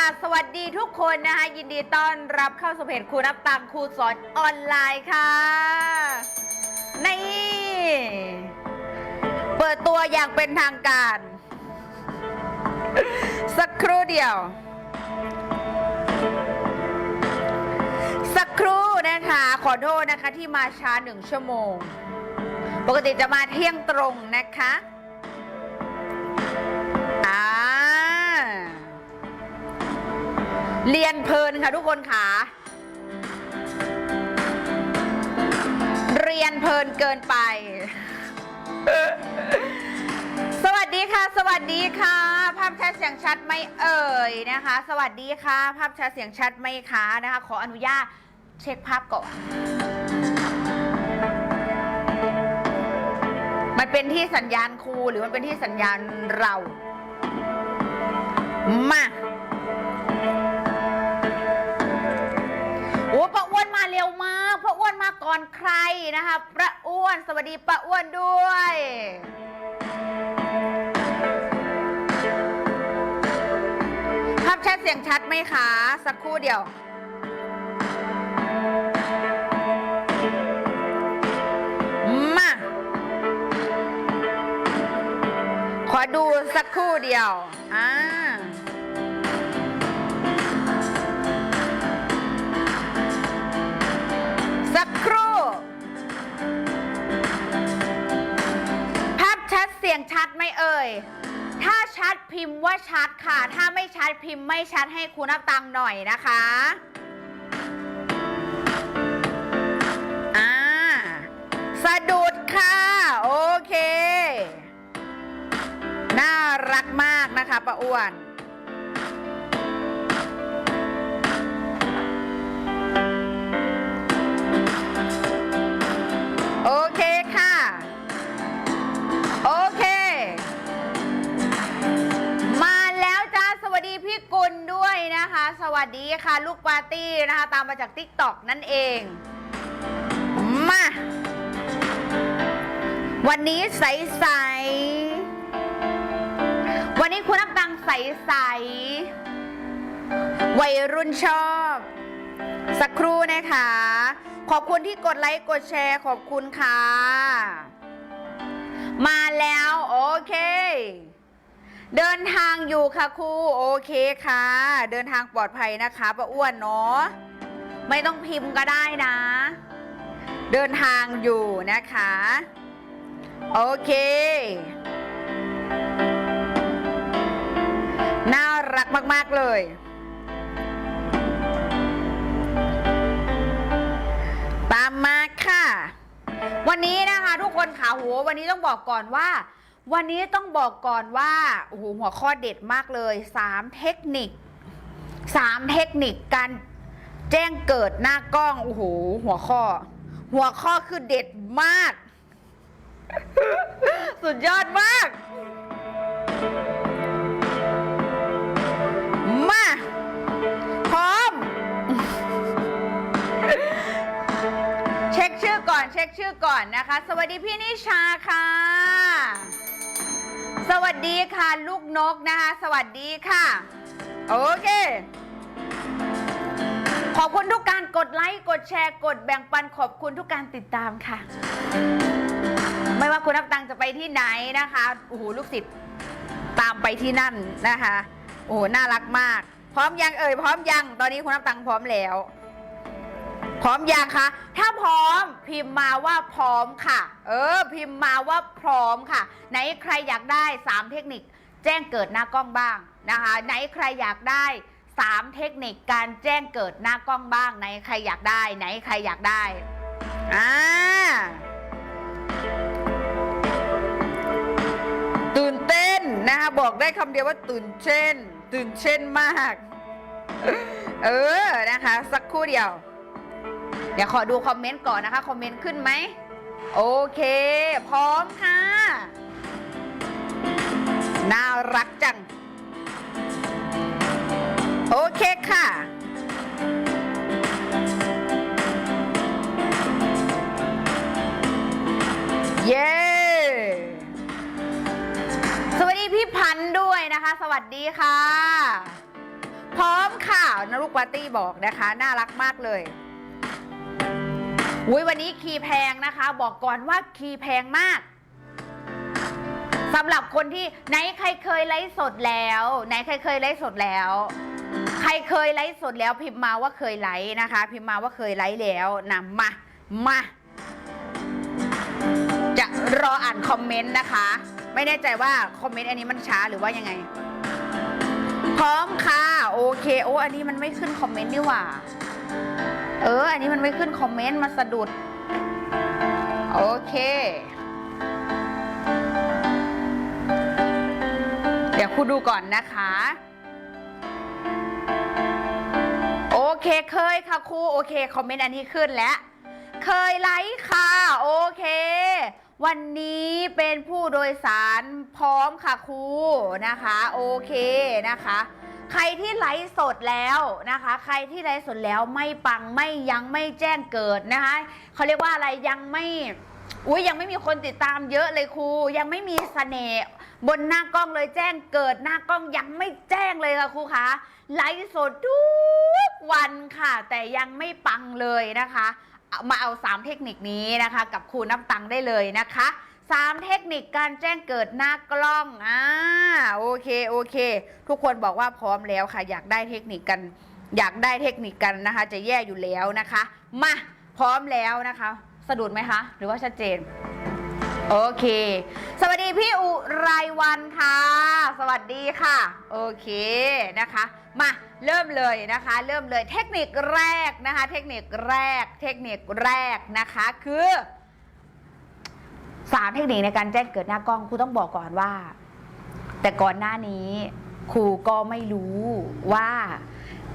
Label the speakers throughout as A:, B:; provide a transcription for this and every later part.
A: ค่ะ สวัสดีทุกคนนะคะ ยินดีต้อนรับเข้าสู่เพจครูนับตังค์ครูสอนออนไลน์ค่ะ นี่ เปิดตัวอย่างเป็นทางการ สักครู่เดียว สักครู่นะคะ ขอโทษนะคะที่มาช้าหนึ่งชั่วโมง ปกติจะมาเที่ยงตรงนะคะ เรียนเพลินค่ะทุกคนค่ะ เรียนเพลินเกินไป สวัสดีค่ะ สวัสดีค่ะ ภาพชัดเสียงชัดไหมเอ่ยนะคะ สวัสดีค่ะ ภาพชัดเสียงชัดไหมคะนะคะ ขออนุญาตเช็คภาพก่อน มันเป็นที่สัญญาณครูหรือมันเป็นที่สัญญาณเรา มา อ้วนมาก่อนใครนะคะป้าอ้วนสวัสดีป้าอ้วนด้วยภาพชัดเสียงชัดไหมคะ สักครู่เดียวมาขอดูสักครู่เดียวอ่า ชัดไหมเอ่ย ถ้าชัดพิมพ์ว่าชัดค่ะ ถ้าไม่ชัดพิมพ์ไม่ชัดให้ครูนับตังหน่อยนะคะอ่าสะดุดค่ะ โอเค น่ารักมากนะคะป้าอ้วนโอเค วัสดีค่ะ ลูกปาร์ตี้นะคะ ตามมาจากติ๊กต็อกนั่นเอง มา วันนี้ใสใสๆวันนี้คุณน้ำตังใสใสๆวัยรุ่นชอบ สักครู่นะคะ ขอบคุณที่กดไลค์กดแชร์ขอบคุณค่ะ มาแล้ว โอเค เดินทางอยู่ค่ะครูโอเคค่ะ เดินทางปลอดภัยนะคะป้าอ้วนเนาะไม่ต้องพิมพ์ก็ได้นะ เดินทางอยู่นะคะ โอเค น่ารักมาก ๆ เลย ตามมาค่ะ วันนี้นะคะทุกคนขาหัววันนี้ต้องบอกก่อนว่า วันนี้ต้องบอกก่อนว่าโอ้โหหัวข้อเด็ดมากเลย 3 เทคนิค 3 เทคนิคการแจ้งเกิดหน้ากล้องโอ้โหหัวข้อ หัวข้อคือเด็ดมาก สุดยอดมาก มา พร้อม เช็คชื่อก่อน เช็คชื่อก่อนนะคะ สวัสดีพี่นิชาค่ะ สวัสดีค่ะลูกนกนะคะ สวัสดีค่ะ โอเค ขอบคุณทุกการกดไลค์กดแชร์กดแบ่งปันขอบคุณทุกการติดตามค่ะ ไม่ว่าคุณนับตังจะไปที่ไหนนะคะโอ้โหลูกศิษย์ตามไปที่นั่นนะคะ โอ้โหน่ารักมาก พร้อมยังเอ่ยพร้อมยัง ตอนนี้คุณนับตังพร้อมแล้ว พร้อมยังคะ ถ้าพร้อมพิมพ์มาว่าพร้อมค่ะ เออ พิมพ์มาว่าพร้อมค่ะ ไหนใครอยากได้ 3 เทคนิค แจ้งเกิดหน้ากล้องบ้างนะคะ ไหนใครอยากได้ 3 เทคนิคการแจ้งเกิดหน้ากล้องบ้าง ไหนใครอยากได้ ไหนใครอยากได้อ่าตื่นเต้นนะคะบอกได้คำเดียวว่าตื่นเต้นตื่นเต้นมาก เออนะคะ สักครู่เดียว เดี๋ยวขอดูคอมเมนต์ก่อนนะคะ คอมเมนต์ขึ้นไหม โอเค พร้อมค่ะ น่ารักจัง โอเคค่ะ เย้สวัสดีพี่พันธ์ด้วยนะคะ สวัสดีค่ะ พร้อมค่ะนลูกปาร์ตี้บอกนะคะ น่ารักมากเลย อุ้ยวันนี้คีย์แพงนะคะ บอกก่อนว่าคีย์แพงมากสำหรับคนที่ไหนใครเคยไลฟ์สดแล้ว ไหนใครเคยไลฟ์สดแล้ว ใครเคยไลฟ์สดแล้วพิมพ์มาว่าเคยไลฟ์นะคะ พิมพ์มาว่าเคยไลฟ์แล้วนะมามาจะรออ่านคอมเมนต์นะคะ ไม่แน่ใจว่าคอมเมนต์อันนี้มันช้าหรือว่ายังไง พร้อมค่ะ โอเคโอ้อันนี้มันไม่ขึ้นคอมเมนต์นี่หว่า เออ อันนี้มันไม่ขึ้นคอมเมนต์มาสะดุด โอเค เดี๋ยวครูดูก่อนนะคะ โอเคเคยค่ะครูโอเค คอมเมนต์อันนี้ขึ้นแล้ว เคยไลค์ค่ะ โอเค วันนี้เป็นผู้โดยสารพร้อมค่ะครูนะคะ โอเคนะคะ ใครที่ไลฟ์สดแล้วนะคะ ใครที่ไลฟ์สดแล้วไม่ปังไม่ยังไม่แจ้งเกิดนะคะเขาเรียกว่าอะไรยังไม่อุ้ยยังไม่มีคนติดตามเยอะเลยครู ยังไม่มีเสน่ห์บนหน้ากล้องเลยแจ้งเกิดหน้ากล้องยังไม่แจ้งเลยค่ะครูคะไลฟ์สดทุกวันค่ะ แต่ยังไม่ปังเลยนะคะ มาเอา 3 เทคนิคนี้นะคะ กับครูนับตังได้เลยนะคะ 3 เทคนิคการแจ้งเกิดหน้ากล้องอ่าโอเคโอเค ทุกคนบอกว่าพร้อมแล้วค่ะ อยากได้เทคนิคกัน อยากได้เทคนิคกันนะคะ จะแย่อยู่แล้วนะคะ มาพร้อมแล้วนะคะ สะดุดไหมคะ หรือว่าชัดเจน โอเค สวัสดีพี่อุไรวันค่ะ สวัสดีค่ะ โอเคนะคะ มาเริ่มเลยนะคะ เริ่มเลยเทคนิคแรกนะคะ เทคนิคแรก เทคนิคแรกนะคะคือ สามเทคนิคในการแจ้งเกิดหน้ากล้องครูต้องบอกก่อนว่า แต่ก่อนหน้านี้ครูก็ไม่รู้ว่า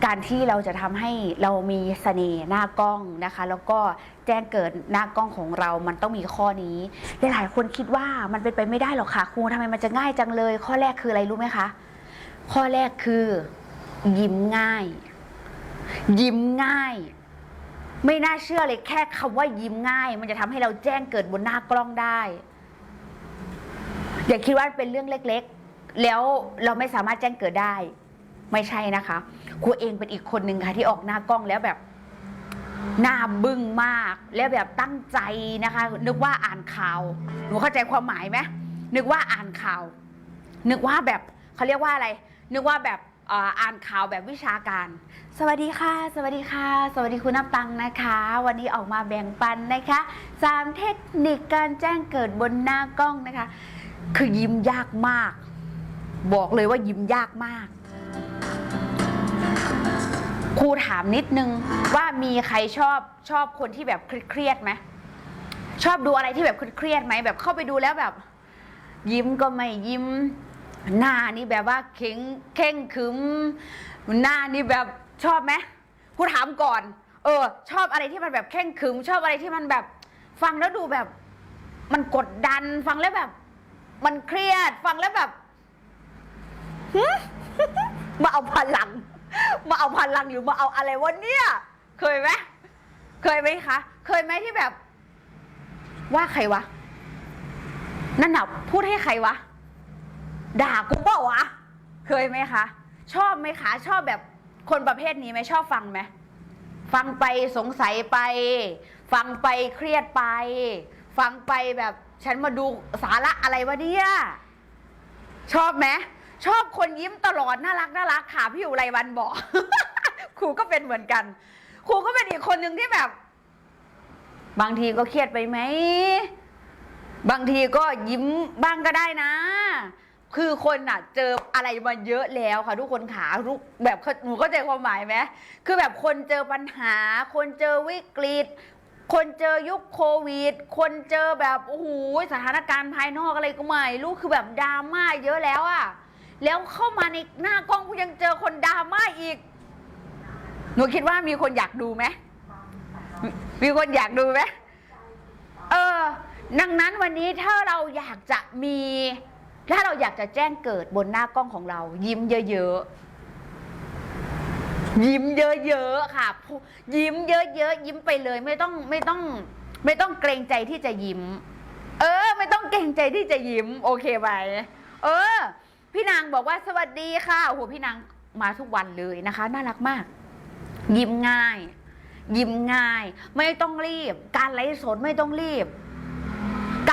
A: การที่เราจะทำให้เรามีเสน่ห์หน้ากล้องนะคะ แล้วก็แจ้งเกิดหน้ากล้องของเรา มันต้องมีข้อนี้หลายๆคนคิดว่ามันเป็นไปไม่ได้หรอกค่ะครูทำไมมันจะง่ายจังเลย ข้อแรกคืออะไรรู้ไหมคะข้อแรกคือ ยิ้มง่าย ยิ้มง่าย ไม่น่าเชื่อเลยแค่คำว่ายิ้มง่าย มันจะทำให้เราแจ้งเกิดบนหน้ากล้องได้ อย่าคิดว่าเป็นเรื่องเล็กๆ แล้วเราไม่สามารถแจ้งเกิดได้ ไม่ใช่นะคะครูเองเป็นอีกคนหนึ่งค่ะ ที่ออกหน้ากล้องแล้วแบบหน้าบึ้งมาก แล้วแบบตั้งใจนะคะ นึกว่าอ่านข่าวหนูเข้าใจความหมายไหมนึกว่าอ่านข่าว นึกว่าแบบเขาเรียกว่าอะไร นึกว่าแบบ อ่านข่าวแบบวิชาการ สวัสดีค่ะ สวัสดีค่ะ สวัสดีคุณนับตังนะคะ วันนี้ออกมาแบ่งปันนะคะสามเทคนิคการแจ้งเกิดบนหน้ากล้องนะคะ คือยิ้มยากมาก บอกเลยว่ายิ้มยากมาก ครูถามนิดนึงว่ามีใครชอบชอบคนที่แบบเครียดไหมชอบดูอะไรที่แบบเครียดไหมแบบเข้าไปดูแล้วแบบ ยิ้มก็ไม่ยิ้ม หน้านี่แบบว่าเข่งเข่งขึมหน้านี่แบบชอบไหมครูถามก่อน เออ ชอบอะไรที่มันแบบเข่งขึมชอบอะไรที่มันแบบ ฟังแล้วดูแบบ มันกดดันฟังแล้วแบบ มันเครียดฟังแล้วแบบมาเอาพลัง มาเอาพลังหรือมาเอาอะไรวะเนี่ย เคยไหมเคยไหมคะ เคยไหมที่แบบ ว่าใครวะ นั่นน่ะพูดให้ใครวะ ด่ากูเปล่าวะ เคยไหมคะ ชอบไหมคะ ชอบแบบคนประเภทนี้ไหมชอบฟังไหมฟังไปสงสัยไป ฟังไปเครียดไป ฟังไปแบบฉันมาดูสาระอะไรวะเนี่ยชอบไหมชอบคนยิ้มตลอดน่ารักน่ารักค่ะพี่อยู่ไรวันบอกครูก็เป็นเหมือนกันครูก็เป็นอีกคนหนึ่งที่แบบ บางทีก็เครียดไปไหม บางทีก็ยิ้มบ้างก็ได้นะ คือคนอะเจออะไรมาเยอะแล้วค่ะ ทุกคนขาทุกแบบหนูเข้าใจความหมายไหมคือแบบคนเจอปัญหา คนเจอวิกฤตคนเจอยุคโควิด คนเจอแบบโอ้โหสถานการณ์ภายนอกอะไรก็ไม่รู้คือแบบดราม่าเยอะแล้วอะแล้วเข้ามาในหน้ากล้องกูยังเจอคนดราม่าอีก หนูคิดว่ามีคนอยากดูไหมมีคนอยากดูไหมเออ ดังนั้นวันนี้ถ้าเราอยากจะมี ถ้าเราอยากจะแจ้งเกิดบนหน้ากล้องของเรา ยิ้มเยอะๆ ยิ้มเยอะๆค่ะ ยิ้มเยอะๆยิ้มไปเลยไม่ต้องไม่ต้อง ไม่ต้องเกรงใจที่จะยิ้ม เออ ไม่ต้องเกรงใจที่จะยิ้ม โอเคไหมเออ พี่นางบอกว่าสวัสดีค่ะโอ้โหพี่นางมาทุกวันเลยนะคะ น่ารักมาก ยิ้มง่าย ยิ้มง่าย ไม่ต้องรีบ การไลฟ์สดไม่ต้องรีบ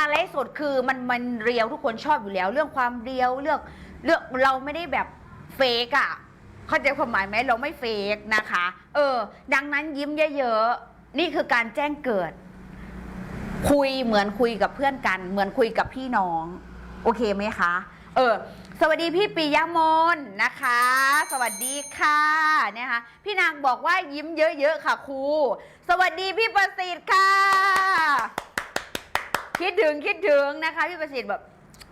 A: การไลฟ์สดคือมันมันเรียวทุกคนชอบอยู่แล้ว เรื่องความเรียวเรื่องเรื่องเราไม่ได้แบบเฟกอะเข้าใจความหมายไหมเราไม่เฟกนะคะ เออ ดังนั้นยิ้มเยอะๆนี่คือการแจ้งเกิด คุยเหมือนคุยกับเพื่อนกัน เหมือนคุยกับพี่น้อง โอเคไหมคะ เออสวัสดีพี่ปิยมนนะคะ สวัสดีค่ะเนี่ยค่ะพี่นางบอกว่ายิ้มเยอะๆค่ะครูสวัสดีพี่ประสิทธิ์ค่ะ คิดถึงคิดถึงนะคะพี่ประสิทธิ์แบบ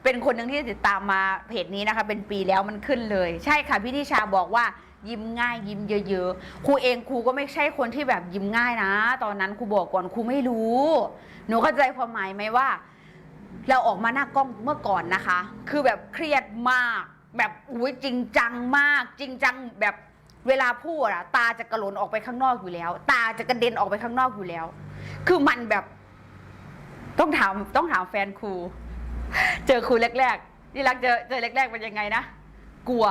A: เป็นคนหนึ่งที่ติดตามมาเพจนี้นะคะ เป็นปีแล้วมันขึ้นเลย ใช่ค่ะพี่นิชาบอกว่ายิ้มง่าย ยิ้มเยอะๆครูเองครูก็ไม่ใช่คนที่แบบยิ้มง่ายนะ ตอนนั้นครูบอกก่อนครูไม่รู้ หนูเข้าใจความหมายไหมว่า เราออกมาหน้ากล้องเมื่อก่อนนะคะ คือแบบเครียดมาก แบบอุ้ยจริงจังมาก จริงจังแบบเวลาพูดอะตาจะกระหลนออกไปข้างนอกอยู่แล้ว ตาจะกระเด็นออกไปข้างนอกอยู่แล้ว คือมันแบบ ต้องถามต้องถามแฟนครู เจอครูแรกๆนี่รักเจอเจอแรกๆเป็นยังไงนะ กลัว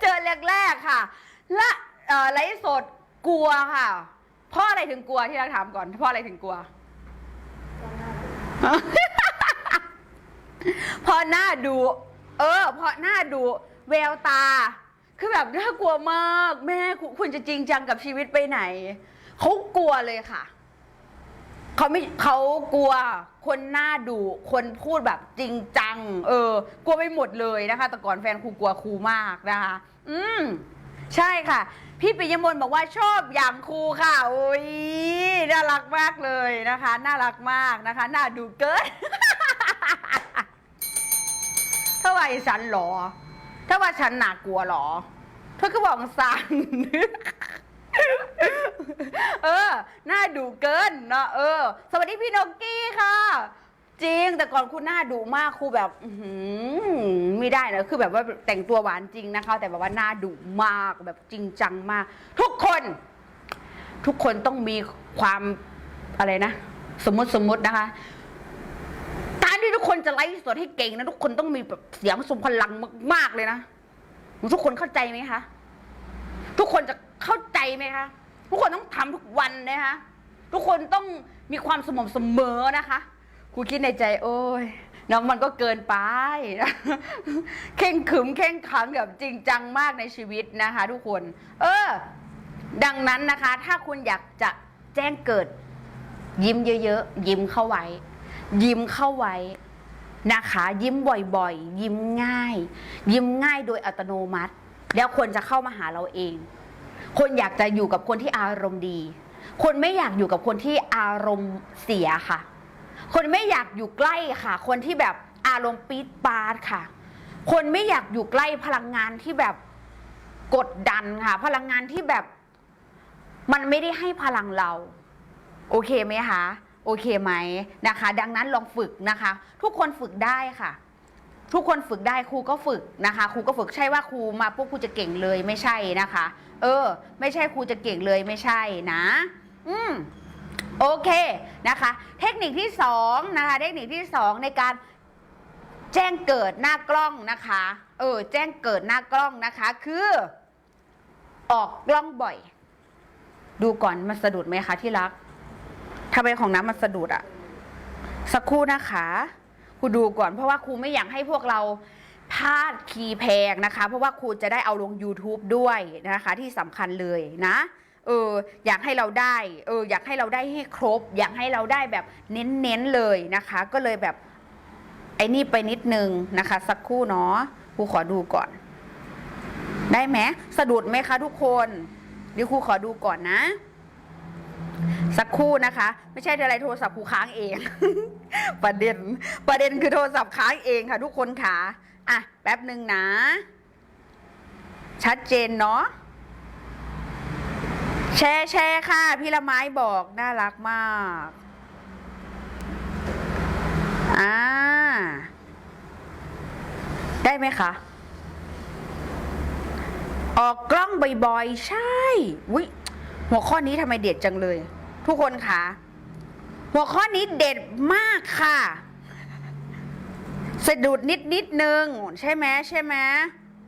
A: เจอแรกๆค่ะและอ่อไลฟ์สดกลัวค่ะเพราะอะไรถึงกลัวที่รักถามก่อนเพราะอะไรถึงกลัวเพราะหน้าดู เออเพราะหน้าดู แววตา คือแบบน่ากลัวมาก แม่คุณจะจริงจังกับชีวิตไปไหน เขากลัวเลยค่ะเขาไม่เขากลัวคนหน้าดุคนพูดแบบจริงจัง เออ กลัวไปหมดเลยนะคะ แต่ก่อนแฟนครูกลัวครูมากนะคะ อืมใช่ค่ะ พี่ปิยมนบอกว่าชอบอย่างครูค่ะโอ้ยน่ารักมากเลยนะคะ น่ารักมากนะคะ น่าดูเกินถ้าว่าฉันหรอ ถ้าว่าฉันหนากกลัวหรอเธอก็บอกสัน เออ หน่าดูเกินเนาะเออ สวัสดีพี่นกกี้ค่ะ จริงแต่ก่อนคุณหน้าดุมากครูแบบอื้อหือไม่ได้นะคือแบบว่าแต่งตัวหวานจริงนะคะ แต่แบบว่าหน้าดุมากแบบจริงจังมาก ทุกคน ทุกคนต้องมีความอะไรนะ สมมติสมมตินะคะการที่ทุกคนจะไลฟ์สดให้เก่งนะทุกคนต้องมีแบบเสียงทรงพลังมาก ๆ เลยนะทุกคนเข้าใจไหมคะ ทุกคนจะเข้าใจไหมคะ ทุกคนต้องทำทุกวันนะคะทุกคนต้องมีความสม่ำเสมอนะคะครูคิดในใจ โอ้ยน้องมันก็เกินไปนะเข่งขึมเข่งขังแบบจริงจังมากในชีวิตนะคะ ทุกคน เออ ดังนั้นนะคะ ถ้าคุณอยากจะแจ้งเกิด ยิ้มเยอะๆยิ้มเข้าไว้ ยิ้มเข้าไว้นะคะ ยิ้มบ่อยๆ ยิ้มง่าย ยิ้มง่ายโดยอัตโนมัติ แล้วคนจะเข้ามาหาเราเอง คนอยากจะอยู่กับคนที่อารมณ์ดี คนไม่อยากอยู่กับคนที่อารมณ์เสียค่ะ คนไม่อยากอยู่ใกล้ค่ะ คนที่แบบอารมณ์ปี๊ดปาดค่ะ คนไม่อยากอยู่ใกล้พลังงานที่แบบกดดันค่ะ พลังงานที่แบบมันไม่ได้ให้พลังเรา โอเคไหมคะโอเคไหมนะคะ ดังนั้นลองฝึกนะคะ ทุกคนฝึกได้ค่ะ ทุกคนฝึกได้ครูก็ฝึกนะคะครูก็ฝึกใช่ว่าครูมาปุ๊บครูจะเก่งเลยไม่ใช่นะคะ เออ ไม่ใช่ครูจะเก่งเลยไม่ใช่นะ อืมโอเคนะคะ เทคนิคที่สองนะคะ เทคนิคที่สองในการแจ้งเกิดหน้ากล้องนะคะ เออ แจ้งเกิดหน้ากล้องนะคะ คือ ออกกล้องบ่อย ดูก่อนมันสะดุดไหมคะที่รักทำไมของน้ำมันสะดุดอะสักครู่นะคะ ครูดูก่อนเพราะว่าครูไม่อยากให้พวกเราพลาดคีย์แพงนะคะ เพราะว่าครูจะได้เอาลง YouTube ด้วยนะคะ ที่สำคัญเลยนะเอออยากให้เราได้เอออยากให้เราได้ให้ครบ อยากให้เราได้แบบเน้นๆเลยนะคะ ก็เลยแบบไอ้นี่ไปนิดนึงนะคะ สักครู่เนาะครูขอดูก่อน ได้ไหมสะดุดไหมคะทุกคนเดี๋ยวครูขอดูก่อนนะ สักครู่นะคะ ไม่ใช่อะไรโทรศัพท์ครูค้างเอง ประเด็น ประเด็นคือโทรศัพท์ค้างเองค่ะ ทุกคนค่ะอะแป๊บหนึ่งนะ ชัดเจนเนาะแชร์แชร์ค่ะ พี่ละไม้บอกน่ารักมากอ่าได้ไหมคะ ออกกล้องบ่อยๆ ใช่วิ หัวข้อนี้ทำไมเด็ดจังเลย ทุกคนคะหัวข้อนี้เด็ดมากค่ะสะดุดนิดนิดนึงใช่ไหมใช่ไหม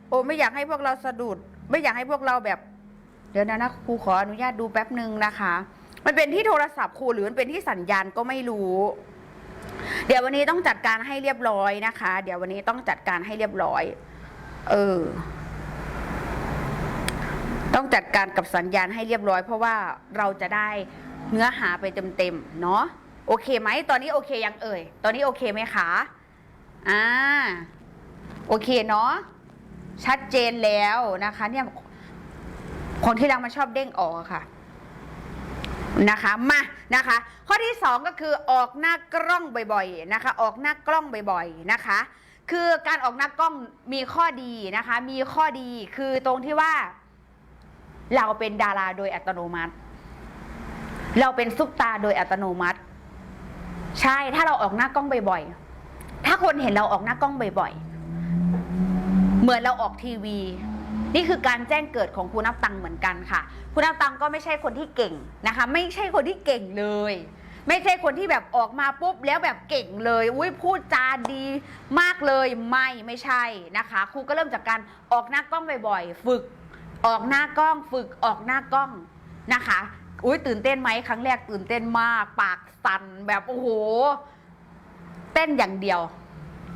A: โอ้ไม่อยากให้พวกเราสะดุด ไม่อยากให้พวกเราแบบ เดี๋ยวนะนะครูขออนุญาตดูแป๊บหนึ่งนะคะ มันเป็นที่โทรศัพท์ครูหรือมันเป็นที่สัญญาณก็ไม่รู้ เดี๋ยววันนี้ต้องจัดการให้เรียบร้อยนะคะ เดี๋ยววันนี้ต้องจัดการให้เรียบร้อย เออ ต้องจัดการกับสัญญาณให้เรียบร้อย เพราะว่าเราจะได้เนื้อหาไปเต็มๆเนาะโอเคไหมตอนนี้โอเคยังเอ่ย ตอนนี้โอเคไหมคะอ่าโอเคเนาะชัดเจนแล้วนะคะ เนี่ยคนที่รักมันชอบเด้งออกค่ะนะคะมานะคะ ข้อที่สองก็คือออกหน้ากล้องบ่อยๆนะคะ ออกหน้ากล้องบ่อยๆนะคะ คือการออกหน้ากล้องมีข้อดีนะคะ มีข้อดีคือตรงที่ว่า เราเป็นดาราโดยอัตโนมัติ เราเป็นซุปตาโดยอัตโนมัติ ใช่ถ้าเราออกหน้ากล้องบ่อยๆ ถ้าคนเห็นเราออกหน้ากล้องบ่อยๆ เหมือนเราออกทีวี นี่คือการแจ้งเกิดของคุณนับตังเหมือนกันค่ะ คุณนับตังก็ไม่ใช่คนที่เก่งนะคะ ไม่ใช่คนที่เก่งเลยไม่ใช่คนที่แบบออกมาปุ๊บแล้วแบบเก่งเลย อุ้ยพูดจาดีมากเลยไม่ไม่ใช่นะคะ ครูก็เริ่มจากการออกหน้ากล้องบ่อยๆ ฝึก ออกหน้ากล้องฝึกออกหน้ากล้องนะคะ อุ้ยตื่นเต้นไหมครั้งแรกตื่นเต้นมาก ปากสั่นแบบโอ้โห เต้นอย่างเดียว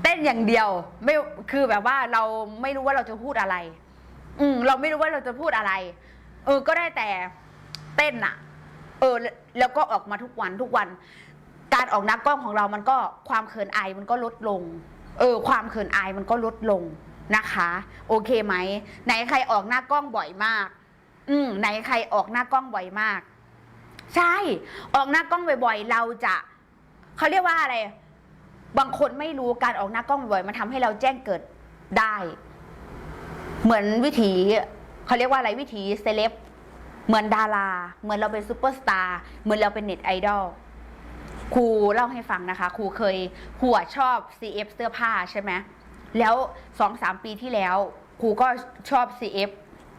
A: เต้นอย่างเดียว ไม่คือแบบว่าเราไม่รู้ว่าเราจะพูดอะไร อืมเราไม่รู้ว่าเราจะพูดอะไร เออ ก็ได้แต่เต้นอะเออ แล้วก็ออกมาทุกวันทุกวัน การออกหน้ากล้องของเรามันก็ความเขินอายมันก็ลดลง เออ ความเขินอายมันก็ลดลง นะคะ โอเคไหมไหนใครออกหน้ากล้องบ่อยมาก อืมไหนใครออกหน้ากล้องบ่อยมาก ใช่ ออกหน้ากล้องบ่อยๆ เราจะเขาเรียกว่าอะไร บางคนไม่รู้การออกหน้ากล้องบ่อยๆมันทำให้เราแจ้งเกิดได้ เหมือนวิถีเขาเรียกว่าอะไรวิถีเซเลบเหมือนดารา เหมือนเราเป็นซูเปอร์สตาร์เหมือนเราเป็นเน็ตไอดอลครูเล่าให้ฟังนะคะ ครูเคยครูอะชอบ CF เสื้อผ้าใช่ไหม แล้วสองสามปีที่แล้วครูก็ชอบ CF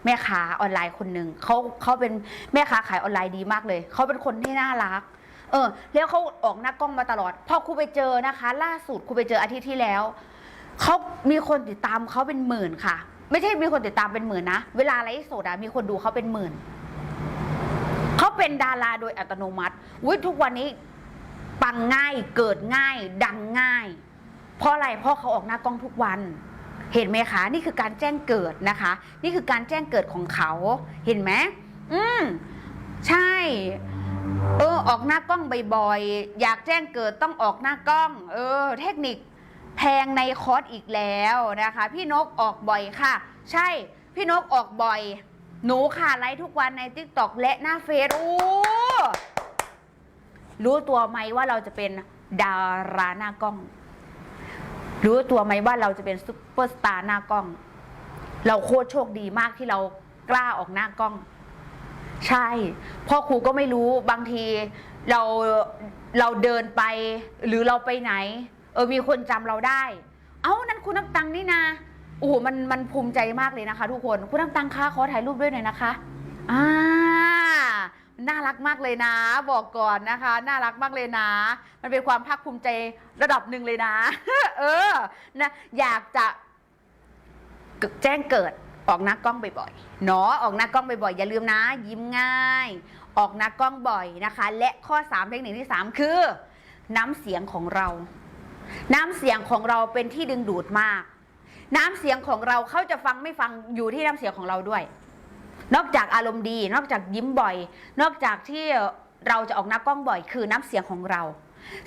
A: แม่ค้าออนไลน์คนหนึ่งเขาเขาเป็นแม่ค้าขายออนไลน์ดีมากเลย เขาเป็นคนที่น่ารัก เออ แล้วเขาออกหน้ากล้องมาตลอด พอครูไปเจอนะคะ ล่าสุดครูไปเจออาทิตย์ที่แล้วเขามีคนติดตามเขาเป็นหมื่นค่ะ ไม่ใช่มีคนติดตามเป็นหมื่นนะ เวลาไลฟ์สดอะมีคนดูเขาเป็นหมื่นเขาเป็นดาราโดยอัตโนมัติอุ้ยทุกวันนี้ปังง่ายเกิดง่าย ดังง่าย เพราะอะไรเพราะเขาออกหน้ากล้องทุกวัน เห็นไหมคะ นี่คือการแจ้งเกิดนะคะ นี่คือการแจ้งเกิดของเขา เห็นไหมอืมใช่เออออกหน้ากล้องบ่อยๆอยากแจ้งเกิดต้องออกหน้ากล้อง เออ เทคนิคแพงในคอร์สอีกแล้วนะคะ พี่นกออกบ่อยค่ะ ใช่พี่นกออกบ่อย หนูค่ะไลฟ์ทุกวันใน t ิ k t o k และหน้าเฟซโอ้รู้ตัวไหมว่าเราจะเป็นดาราหน้ากล้อง รู้ตัวไหมว่าเราจะเป็นซุปเปอร์สตาร์หน้ากล้อง เราโคตรโชคดีมากที่เรากล้าออกหน้ากล้อง ใช่พ่อครูก็ไม่รู้บางทีเราเราเดินไป หรือเราไปไหน เออมีคนจำเราได้ เอ้านั่นคุณน้ำตังนี่นาโอ้โหมันมันภูมิใจมากเลยนะคะ ทุกคนคุณน้ำตังคะขอถ่ายรูปด้วยหน่อยนะคะอ่า น่ารักมากเลยนะ บอกก่อนนะคะ น่ารักมากเลยนะ มันเป็นความภาคภูมิใจระดับหนึ่งเลยนะ เออนะอยากจะแจ้งเกิดออกหน้ากล้องบ่อยๆเนาะออกหน้ากล้องบ่อยๆอย่าลืมนะ ยิ้มง่าย ออกหน้ากล้องบ่อยนะคะ และข้อ3เทคนิคที่ 3 คือ น้ำเสียงของเรา น้ำเสียงของเราเป็นที่ดึงดูดมาก น้ำเสียงของเราเขาจะฟังไม่ฟังอยู่ที่น้ำเสียงของเราด้วย นอกจากอารมณ์ดี นอกจากยิ้มบ่อย นอกจากที่เราจะออกหน้ากล้องบ่อย คือน้ำเสียงของเรา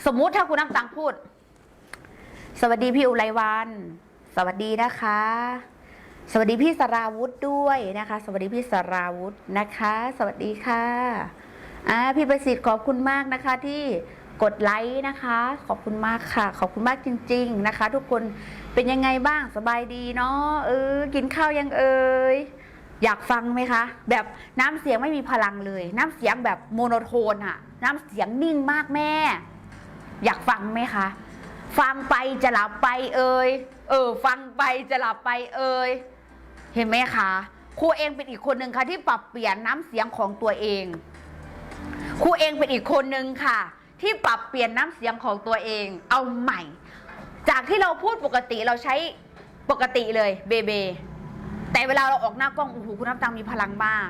A: สมมุติถ้าคุณน้ำตังพูด สวัสดีพี่อุไรวัน สวัสดีนะคะ สวัสดีพี่สราวุธด้วยนะคะ สวัสดีพี่สราวุธนะคะ สวัสดีค่ะอ่าพี่ประสิทธิ์ขอบคุณมากนะคะที่กดไลค์นะคะ ขอบคุณมากค่ะ ขอบคุณมากจริง ๆนะคะ ทุกคนเป็นยังไงบ้างสบายดีเนาะเออกินข้าวยังเอ่ย อยากฟังไหมคะ แบบน้ำเสียงไม่มีพลังเลย น้ำเสียงแบบโมโนโทนอะน้ำเสียงนิ่งมากแม่ อยากฟังไหมคะ ฟังไปจะหลับไปเอ่ยเออ ฟังไปจะหลับไปเอ่ยเห็นไหมคะครูเองเป็นอีกคนหนึ่งค่ะที่ปรับเปลี่ยนน้ำเสียงของตัวเองครูเองเป็นอีกคนหนึ่งค่ะ ที่ปรับเปลี่ยนน้ำเสียงของตัวเอง เอาใหม่ จากจากที่เราพูดปกติเราใช้ปกติเลยเบเบ แต่เวลาเราออกหน้ากล้องโอ้โหคุณน้ำตังมีพลังมาก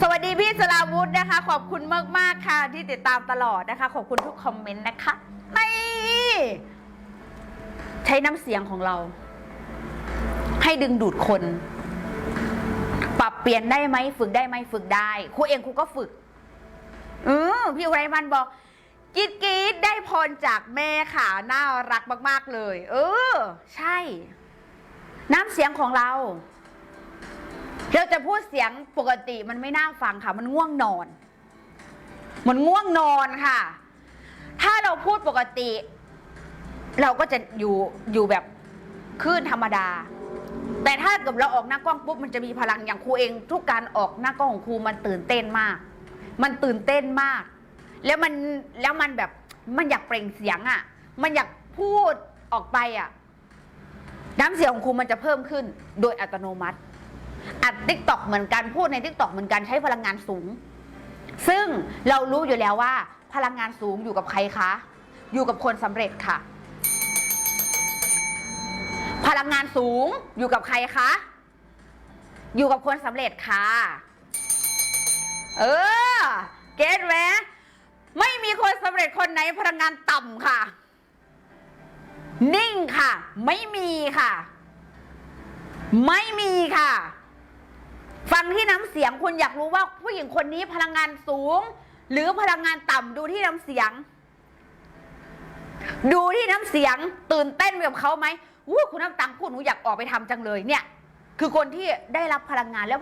A: สวัสดีพี่สลาวุธนะคะ ขอบคุณมากๆค่ะ ที่ติดตามตลอดนะคะ ขอบคุณทุกคอมเมนต์นะคะนี่ใช้น้ำเสียงของเรา ให้ดึงดูดคน ปรับเปลี่ยนได้ไหมฝึกได้ไหมฝึกได้ครูเองครูก็ฝึกเออพี่อุไรมันบอกกีดกีดได้พรจากแม่ค่ะ น่ารักมาก ๆ เลย เออ ใช่ น้ำเสียงของเรา เราจะพูดเสียงปกติมันไม่น่าฟังค่ะ มันง่วงนอน มันง่วงนอนค่ะ ถ้าเราพูดปกติ เราก็จะอยู่อยู่แบบคลื่นธรรมดา แต่ถ้าเกิดเราออกหน้ากล้องปุ๊บมันจะมีพลังอย่างครูเอง ทุกการออกหน้ากล้องของครูมันตื่นเต้นมาก มันตื่นเต้นมาก แล้วมันแล้วมันแบบมันอยากเปล่งเสียงอะ่ะ มันอยากพูดออกไปอะ่ะ น้ำเสียงของครูมันจะเพิ่มขึ้นโดยอัตโนมัติ อัดทิกตอกเหมือนกันพูดในทิกตอกเหมือนกันใช้พลังงานสูง ซึ่งเรารู้อยู่แล้วว่า พลังงานสูงอยู่กับใครคะ อยู่กับคนสำเร็จค่ะ พลังงานสูงอยู่กับใครคะ อยู่กับคนสำเร็จค่ะ เออ เกตไหมไม่มีคนสำเร็จคนไหนพลังงานต่ำค่ะ นิ่งค่ะ ไม่มีค่ะ ไม่มีค่ะ ฟังที่น้ำเสียงคุณอยากรู้ว่าผู้หญิงคนนี้พลังงานสูง หรือพลังงานต่ำดูที่น้ำเสียง ดูที่น้ำเสียง ตื่นเต้นไปกับเขาไหมอู้คุณน้ำตังพูดหนูอยากออกไปทำจังเลยเนี่ย คือคนที่ได้รับพลังงานแล้ว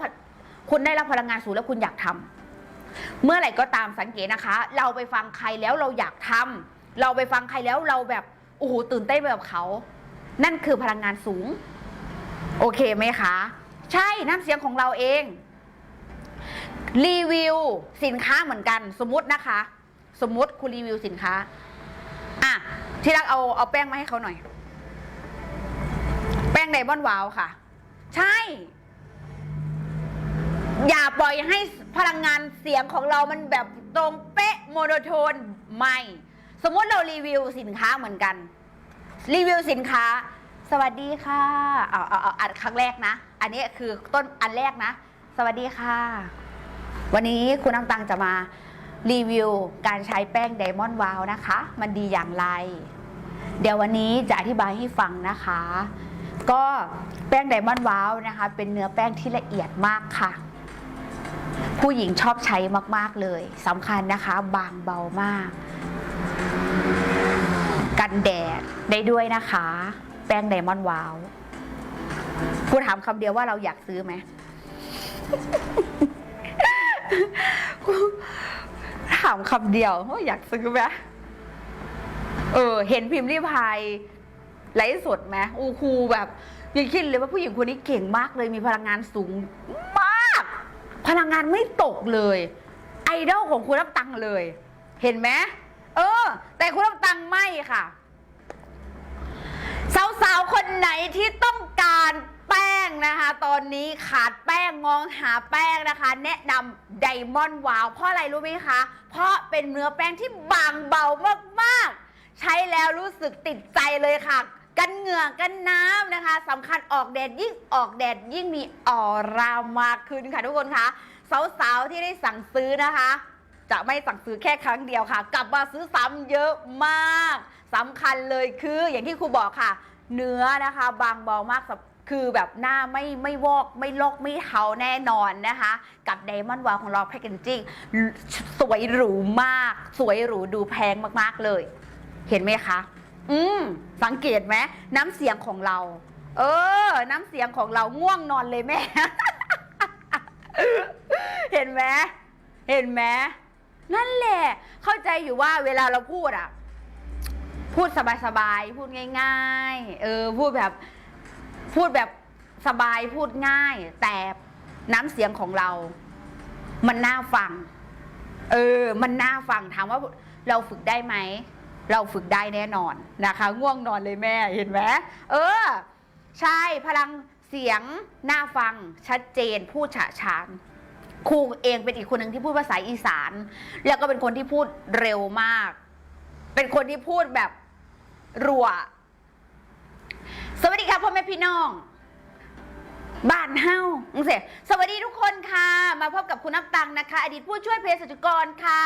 A: คุณได้รับพลังงานสูงแล้วคุณอยากทำเมื่อไหร่ก็ตามสังเกตนะคะ เราไปฟังใครแล้วเราอยากทำเราไปฟังใครแล้วเราแบบ โอ้โหตื่นเต้นไปกับเขา นั่นคือพลังงานสูง โอเคไหมคะ ใช่น้ำเสียงของเราเอง รีวิวสินค้าเหมือนกันสมมตินะคะ สมมติคุณรีวิวสินค้า อะ ที่รักเอาเอาแป้งมาให้เขาหน่อย แป้งไดมอนด์วาวค่ะ ใช่ อย่าปล่อยให้พลังงานเสียงของเรามันแบบตรงเป๊ะโมโนโทนไม่ สมมติเรารีวิวสินค้าเหมือนกัน รีวิวสินค้า สวัสดีค่ะเอาเอาเอาอันครั้งแรกนะ อันนี้คือต้นอันแรกนะ สวัสดีค่ะ วันนี้คุณน้ำตังจะมารีวิวการใช้แป้งไดมอนด์วาวนะคะ มันดีอย่างไร เดี๋ยววันนี้จะอธิบายให้ฟังนะคะ ก็แป้งไดมอนด์วาวนะคะ เป็นเนื้อแป้งที่ละเอียดมากค่ะ ผู้หญิงชอบใช้มาก ๆ เลยสำคัญนะคะ บางเบามาก กันแดดได้ด้วยนะคะ แป้งไดมอนด์วาวพูถามคำเดียวว่าเราอยากซื้อไหมถามคำเดียวว่าอยากซื้อไหมเออ เห็นพิมพ์ริพายไลฟ์สดไหมอูคูแบบยังคิดเลยว่าผู้หญิงคนนี้เก่งมากเลยมีพลังงานสูงมาก พลังงานไม่ตกเลย ไอดอลของคุณรับตังเลย เห็นไหม เออ แต่คุณรับตังไม่ค่ะ สาวๆ คนไหนที่ต้องการแป้งนะคะ ตอนนี้ขาดแป้งมองหาแป้งนะคะ แนะนำไดมอนด์วาวเพราะอะไรรู้ไหมคะ เพราะเป็นเนื้อแป้งที่บางเบามากๆ ใช้แล้วรู้สึกติดใจเลยค่ะกันเหงื่อกันน้ำนะคะสำคัญออกแดดยิ่งออกแดดยิ่งมีออร่ามากขึ้นค่ะทุกคนคะสาวๆที่ได้สั่งซื้อนะคะ จะไม่สั่งซื้อแค่ครั้งเดียวค่ะ กลับมาซื้อซ้ำเยอะมากสำคัญเลยคืออย่างที่ครูบอกค่ะ เนื้อนะคะ บางเบามากคือแบบหน้าไม่ไม่วอกไม่ลอกไม่เทาแน่นอนนะคะ กับไดมอนด์วาวของเราแพคเกจจิ้งสวยหรูมาก สวยหรูดูแพงมากๆเลย เห็นไหมคะ อืม สังเกตไหมน้ำเสียงของเรา เออ น้ำเสียงของเราง่วงนอนเลยแม่ เห็นไหมเห็นไหม นั่นแหละ เข้าใจอยู่ว่าเวลาเราพูดอะพูดสบายๆ พูดง่ายๆ เออ พูดแบบ พูดแบบสบายพูดง่าย แต่น้ำเสียงของเรา มันน่าฟัง เออ มันน่าฟังถามว่าเราฝึกได้ไหม เราฝึกได้แน่นอนนะคะ ง่วงนอนเลยแม่เห็นไหมเออ ใช่พลังเสียงน่าฟังชัดเจนพูดฉะฉาน ครูเองเป็นอีกคนหนึ่งที่พูดภาษาอีสาน แล้วก็เป็นคนที่พูดเร็วมาก เป็นคนที่พูดแบบรัว สวัสดีค่ะพ่อแม่พี่น้องบ้านเฮางเสียสวัสดีทุกคนค่ะ มาพบกับคุณนับตังนะคะ อดีตผู้ช่วยเภสัชกรค่ะ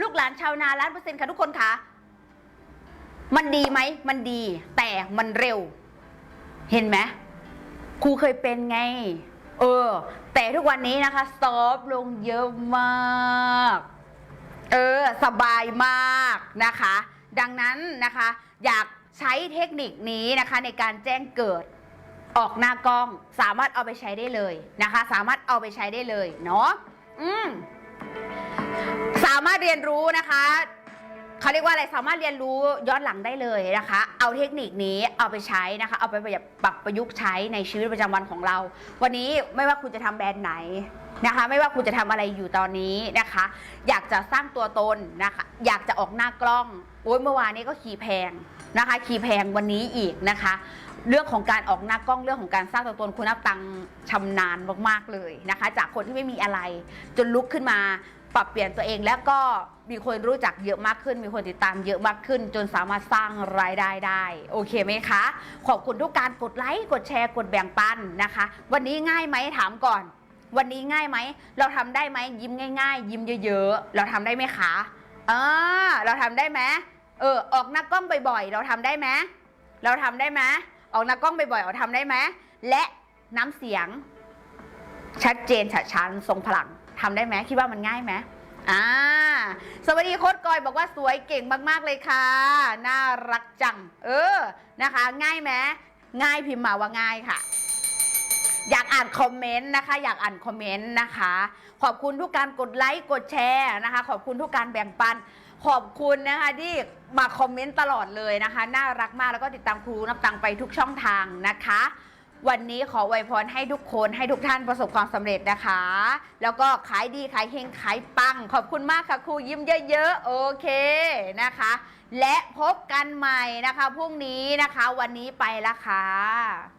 A: ลูกหลานชาวนาล้านเปอร์เซ็นต์ค่ะทุกคนค่ะ มันดีไหม มันดี แต่มันเร็ว เห็นไหมครูเคยเป็นไง เออ แต่ทุกวันนี้นะคะซอฟลงเยอะมาก เออ สบายมากนะคะ ดังนั้นนะคะ อยากใช้เทคนิคนี้นะคะในการแจ้งเกิดออกหน้ากล้องสามารถเอาไปใช้ได้เลยนะคะ สามารถเอาไปใช้ได้เลยเนาะอืมสามารถเรียนรู้นะคะ เขาเรียกว่าอะไรสามารถเรียนรู้ย้อนหลังได้เลยนะคะ เอาเทคนิคนี้เอาไปใช้นะคะ เอาไปปรับประยุกต์ใช้ในชีวิตประจำวันของเรา วันนี้ไม่ว่าคุณจะทำแบรนด์ไหนนะคะ ไม่ว่าคุณจะทำอะไรอยู่ตอนนี้นะคะ อยากจะสร้างตัวตนนะคะ อยากจะออกหน้ากล้องโอ้ยเมื่อวานนี้ก็ขี่แพงนะคะ ขี่แพงวันนี้อีกนะคะเรื่องของการออกหน้ากล้องเรื่องของการสร้างตัวตนคุณนับตังชำนาญมากๆเลยนะคะ จากคนที่ไม่มีอะไร จนลุกขึ้นมา ปรับเปลี่ยนตัวเองแล้วก็มีคนรู้จักเยอะมากขึ้น มีคนติดตามเยอะมากขึ้น จนสามารถสร้างรายได้ได้ โอเคไหมคะ ขอบคุณทุกการกดไลค์ กดแชร์ กดแบ่งปันนะคะ วันนี้ง่ายไหมถามก่อน วันนี้ง่ายไหม เราทำได้ไหมยิ้มง่าย ๆ ยิ้มเยอะ ๆ เราทำได้ไหมคะอ่าเราทำได้ไหมเออออกหน้ากล้องบ่อยๆ เราทำได้ไหมเราทำได้ไหมออกหน้ากล้องบ่อยๆเราทำได้ไหมและน้ำเสียง ชัดเจนฉัดชันทรงพลัง ทำได้ไหมคิดว่ามันง่ายไหมอ่าสวัสดีโค้ดกอยบอกว่าสวยเก่งมาก ๆ เลยค่ะ น่ารักจัง เออนะคะ ง่ายไหมง่ายพิมพ์มาว่าง่ายค่ะ อยากอ่านคอมเมนต์นะคะ อยากอ่านคอมเมนต์นะคะ ขอบคุณทุกการกดไลค์กดแชร์นะคะ ขอบคุณทุกการแบ่งปัน ขอบคุณนะคะที่มาคอมเมนต์ตลอดเลยนะคะ น่ารักมากแล้วก็ติดตามครูนับตังไปทุกช่องทางนะคะ วันนี้ขอไวยพรให้ทุกคนให้ทุกท่านประสบความสำเร็จนะคะ แล้วก็ขายดีขายเฮงขายปัง ขอบคุณมากค่ะครูยิ้มเยอะๆ โอเคนะคะ และพบกันใหม่นะคะพรุ่งนี้นะคะ วันนี้ไปละค่ะ